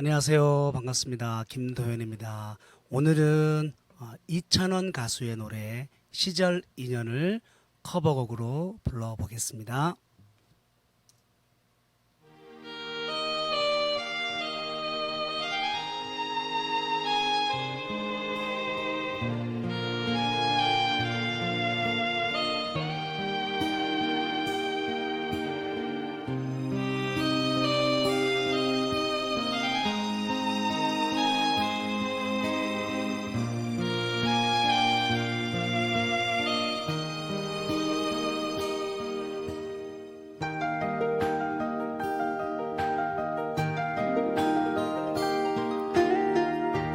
안녕하세요. 반갑습니다. 김도현입니다. 오늘은 어, 이찬원 가수의 노래 시절 인연을 커버곡으로 불러보겠습니다.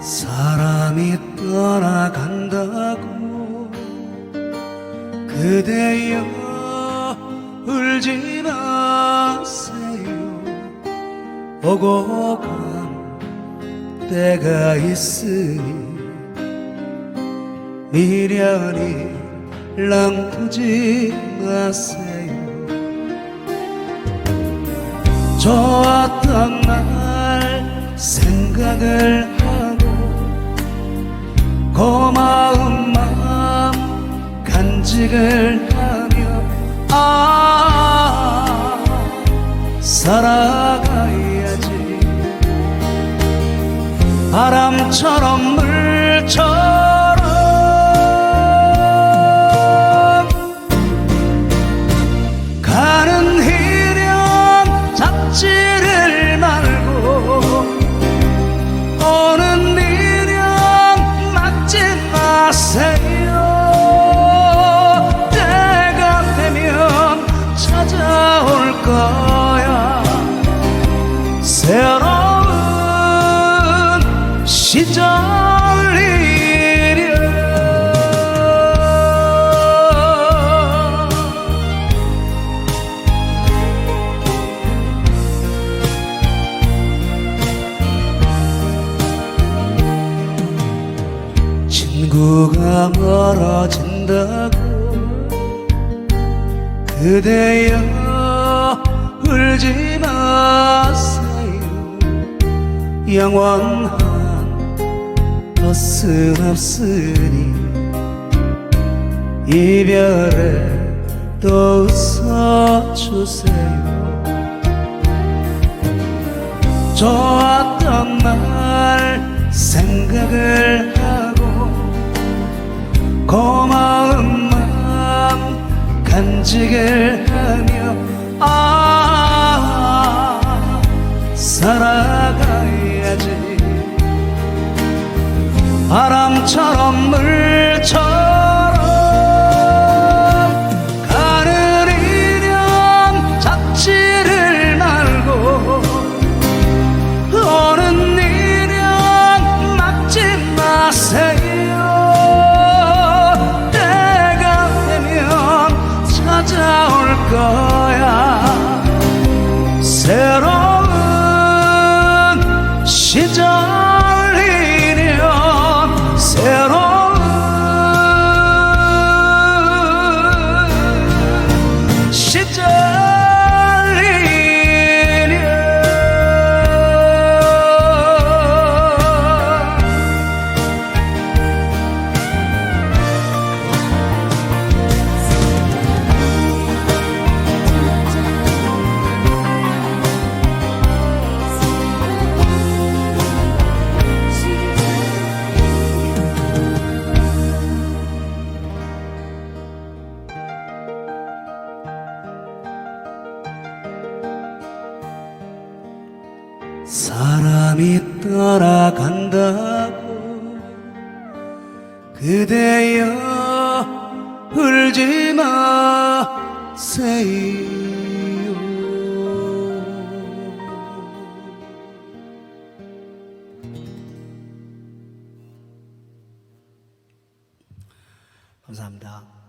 사람이 떠나간다고 그대여 울지 마세요. 오고 간 때가 있으니 미련이 랑두지 마세요. 좋았던 날 생각을 간직을 하며 아 살아가야지. 바람처럼 물처럼 친구가 멀어진다고 그대여 울지 마세요. 영원한 것은 없으니 이별에 또 웃어주세요. 좋았던 하며 아 살아가야지. 바람처럼 물 시절 사람이 떠나간다고 그대여 울지 마세요 감사합니다.